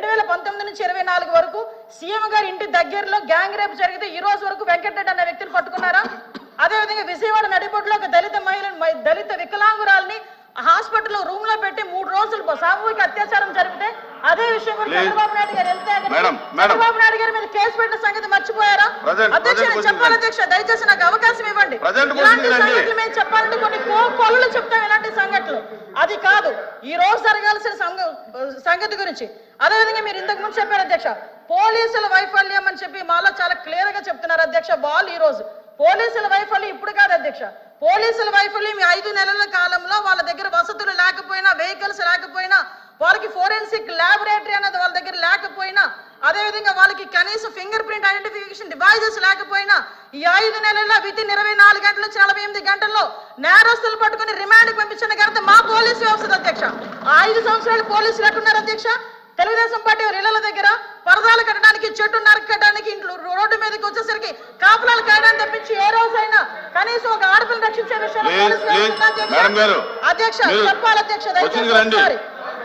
రెండు వేల పంతొమ్మిది నుంచి ఇరవై నాలుగు వరకు సీఎం గారి ఇంటి దగ్గరలో గ్యాంగ్ రేప్ జరిగితే ఈ రోజు వరకు వెంకటరెడ్డి అనే వ్యక్తిని పట్టుకున్నారా అదేవిధంగా విజయవాడ నడిబొడ్డులో ఒక దళిత మహిళ దళిత వికలాంగురాల్ని హాస్పిటల్లో రూమ్లో పెట్టి మూడు రోజులు సామూహిక అత్యాచారం జరిపితే అదే విషయం. చంద్రబాబు నాయుడు గారు వెళ్తే. చంద్రబాబు నాయుడు గారి మీద కేసు పెట్టిన సంగతి మర్చిపోయారా Present, అధ్యక్ష present నేను question చెప్పాలి. అధ్యక్ష దయచేసి నాకు అవకాశం ఇవ్వండి ఇలాంటి. సంగతులు మేము చెప్పాలంటే కొన్ని కొలలు చెప్తాం ఇలాంటి సంఘటనలు అది కాదు ఈ రోజు జరగాల్సిన సంగ- సంగతి గురించి అదేవిధంగా మీరు ఇంతకు ముందు చెప్పారు అధ్యక్ష పోలీసుల వైఫల్యం అని చెప్పి మాలో చాలా క్లియర్గా చెప్తున్నారు అధ్యక్ష బాల్ ఈ రోజు. పోలీసుల వైఫల్యం ఇప్పుడు కాదు అధ్యక్ష. పోలీసుల వైఫల్యం ఈ ఐదు నెలల కాలంలో వాళ్ళ దగ్గర వసతులు లేకపోయినా వెహికల్స్ లేకపోయినా వాళ్ళకి ఫోరెన్సిక్ ల్యాబొరేటరీ అనేది వాళ్ళ దగ్గర లేకపోయినా అదేవిధంగా వాళ్ళకి కనీసం ఫింగర్ ప్రింట్ ఐడెంటిఫికేషన్ డివైజెస్ లేకపోయినా ఈ ఐదు నెలల్లో విత్ ఇన్ ఇరవై నాలుగు గంటల నుంచి నలభై ఎనిమిది గంటల్లో నేరస్తులు పట్టుకుని రిమాండ్ పంపించిన ఘనత మా పోలీసు వ్యవస్థ అధ్యక్ష. ఆ ఐదు సంవత్సరాలు పోలీసులు ఎట్టున్నారు అధ్యక్ష? తెలుగుదేశం పార్టీ ఇళ్ళ దగ్గర పరదాలు కట్టడానికి చెట్టు నరకడానికి ఇంట్లో రోడ్డు మీదకి వచ్చేసరికి కాపులాలు కాయడానికి తప్పించి ఏ రోజైనా కనీసం ఒక ఆడపిల్లని రక్షించే విషయంలో అధ్యక్ష. చెప్పాలి అధ్యక్ష.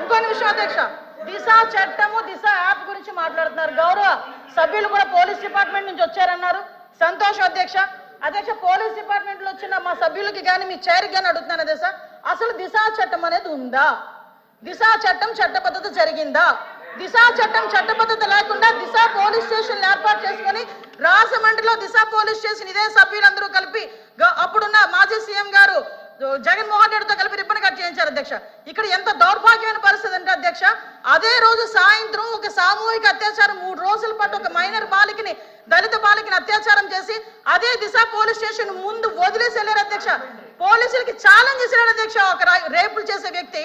ఇంకొన్ని విషయం అధ్యక్ష దిశ చట్టము దిశ యాప్ గురించి మాట్లాడుతున్నారు. గౌరవ సభ్యులు కూడా పోలీస్ డిపార్ట్మెంట్ నుంచి వచ్చారన్నారు. సంతోషం అధ్యక్ష. అధ్యక్ష పోలీస్ డిపార్ట్మెంట్లో వచ్చిన మా సభ్యులకి కానీ మీ చైర్కి కానీ అడుగుతున్నాను అధ్యక్ష. అసలు దిశ చట్టం అనేది ఉందా? దిశా చట్టం చట్టబద్ధత జరిగిందా? దిశా చట్టం చట్టబద్ధత లేకుండా దిశ పోలీస్ స్టేషన్ ఏర్పాటు చేసుకొని రాజమండ్రిలో దిశ పోలీస్ స్టేషన్ ఇదే సభ్యులందరూ కలిపి అప్పుడున్న మాజీ సీఎం గారు జగన్మోహన్ రెడ్డితో కలిపి రిబ్బన్ కట్ చేయించారు అధ్యక్ష. ఇక్కడ ఎంత దౌర్భాగ్యమైన పరిస్థితి అంటే అధ్యక్ష అదే రోజు సాయంత్రం ఒక సామూహిక అత్యాచారం మూడు రోజుల పాటు ఒక మైనర్ బాలికని దళిత బాలికని అత్యాచారం చేసి అదే దిశ పోలీస్ స్టేషన్ ముందు వదిలేసి వెళ్ళారు అధ్యక్ష. పోలీసులకి ఛాలెంజ్ చేశారు అధ్యక్ష. ఒక రేపులు చేసే వ్యక్తి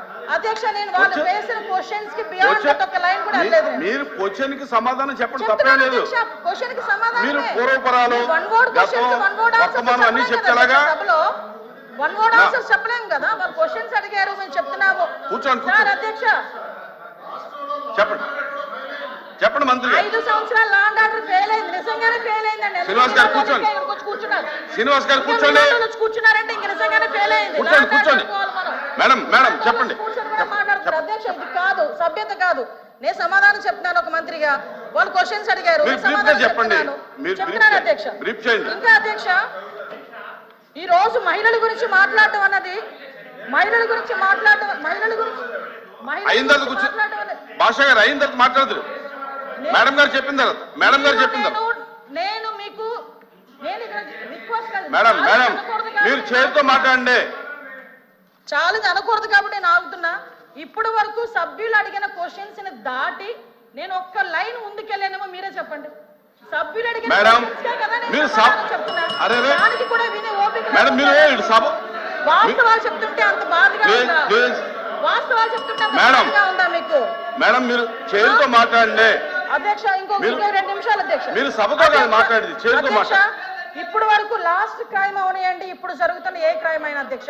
అధ్యక్ష నేను వాళ్ళు Question- వేసిన క్వశ్చన్స్కి బియాండ్ Question- ఒక లైన్ కూడా అనలేదు. మీరు క్వశ్చన్కి సమాధానం చెప్పండి తప్పేం లేదు. కి సమాధానమే. మీరు పూర్వపరాలు, అన్నీ వన్ వర్డ్ నా- ఆన్సర్స్ చెప్పలేం కదా. వాళ్ళు క్వశ్చన్స్ అడిగారు మేము చెప్తున్నాము. కూర్చోండి, సార్. అధ్యక్ష. చెప్పండి. చెప్పండి మంత్రి ఐదు సంవత్సరాలు లాండ్ ఆర్డర్ ఫెయిల్ అయింది. నిజంగానే ఫెయిల్ శ్రీనివాస్ గారు కూర్చోండి. కూర్చున్నారు. శ్రీనివాస్ గారు కూర్చోండి. కూర్చున్నారంటే ఇంక నిజంగానే ఫెయిల్ అయింది. కూర్చోండి, కూర్చోండి. మేడం మేడం చెప్పండి. ఇది కాదు సభ్యత కాదు. నేను సమాధానం చెప్తున్నాను ఒక మంత్రిగా. వాళ్ళు క్వశ్చన్స్ అడిగారు. చెప్తున్నాను. అధ్యక్ష. ఇంకా అధ్యక్ష ఈ రోజు మహిళల గురించి మాట్లాడటం అన్నది మహిళల గురించి మాట్లాడటం మహిళల గురించి భాష గారు అయిన తర్వాత మేడం గారు చెప్పిన తర్వాత మేడం గారు చెప్పిన నేను- మీకు. మేడం మేడం మీరు చేతితో మాట్లాడండి. ఛాలెంజ్ అనకూడదు కాబట్టి నేను ఆగుతున్నా. ఇప్పటి వరకు సభ్యులు అడిగిన క్వశ్చన్స్ని దాటి నేను ఒక్క లైన్ ముందుకెళ్ళానేమో మీరే చెప్పండి. సభ్యులు అడిగిన. దానికి కూడా వినే ఓపిక వాస్తవాలు చెప్తుంటే అంత బాధగా ఉందా. వాస్తవాలు చెప్తుంటే అంత మేడం. బాధగా ఉందా మీకు? మేడం మీరు చేతితో మాట్లాడండి. అధ్యక్ష ఇంకో రెండు నిమిషాలు అధ్యక్ష. మీరు సభతో మాట్లాడేది, మాట్లాడండి. ఇప్పుడు వరకు లాస్ట్ క్రైమ్ అవనియండి ఇప్పుడు జరుగుతున్న ఏ క్రైమ్ అయినా అధ్యక్ష.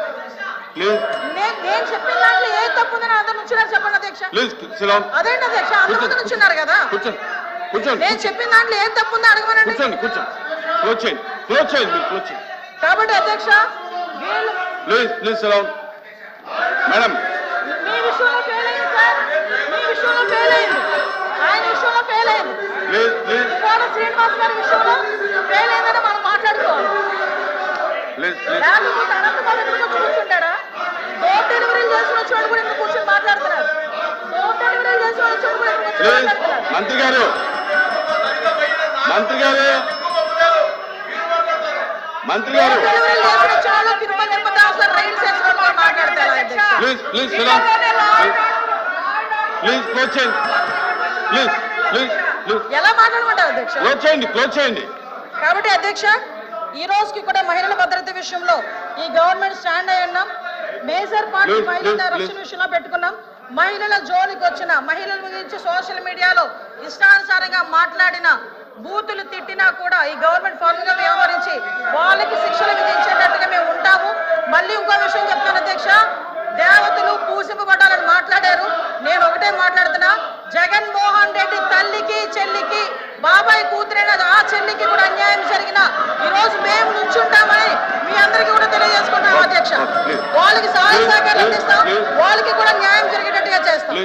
నేను చెప్పిన దాంట్లో ఏ తప్పు ఉందని అందరు నుంచున్నారు చెప్పండి అధ్యక్ష. అదేంటి అధ్యక్ష? అందరు నుంచున్నారు కదా. నేను చెప్పిన దాంట్లో ఏం తప్పు ఉందో అడగమనండి. కాబట్టి అధ్యక్ష ప్లీజ్ ప్లీజ్ సిలాన్ మేడం మీ విషయంలో ఫెయిల్ అయింది సార్. మీ విషయంలో ఫెయిల్ అయింది. ఆయన విషయంలో ఫెయిల్ అయింది. ప్లీజ్ ప్లీజ్ కోట శ్రీనివాస్ గారి విషయంలో ఫెయిల్ అయిందని మనం మాట్లాడుకోవాలి. ప్లీజ్ ప్లీజ్ లేకపోతే అనంత పద్ధతిలో కూర్చుంటాడా మంత్రి గారు. మంత్రి గారు. మంత్రి గారు. ప్లీజ్ ప్లీజ్ ప్లీజ్ క్లోజ్ చేయండి. ప్లీజ్ ప్లీజ్ ఎలా మాట్లాడమంటారు అధ్యక్ష? క్లోజ్ చేయండి క్లోజ్ చేయండి. కాబట్టి అధ్యక్ష ఈ రోజుకి కూడా మహిళల భద్రత విషయంలో ఈ గవర్నమెంట్ స్టాండ్ అయి మేజర్ పార్టీ మహిళల రక్షణ విషయంలో పెట్టుకున్నాం. మహిళల జోలికి వచ్చిన మహిళల గురించి సోషల్ మీడియాలో ఇష్టానుసారంగా మాట్లాడిన బూతులు తిట్టినా కూడా ఈ గవర్నమెంట్ ఫర్మ్గా వ్యవహరించి వాళ్ళకి శిక్షలు విధించేటట్టుగా మేము ఉంటాము. మళ్ళీ ఇంకో విషయం చెప్తాను అధ్యక్ష. దేవతలు పూసింపబడాలని మాట్లాడారు. నేను ఒకటే మాట్లాడుతున్నా. జగన్మోహన్ రెడ్డి తల్లికి చెల్లికి బాబాయ్ కూతురైన ఆ చెల్లికి కూడా అన్యాయం జరిగిన ఈ రోజు మేము నుంచుంటామని వాళ్ళకి కూడా న్యాయం జరిగేటట్టుగా చేస్తాం.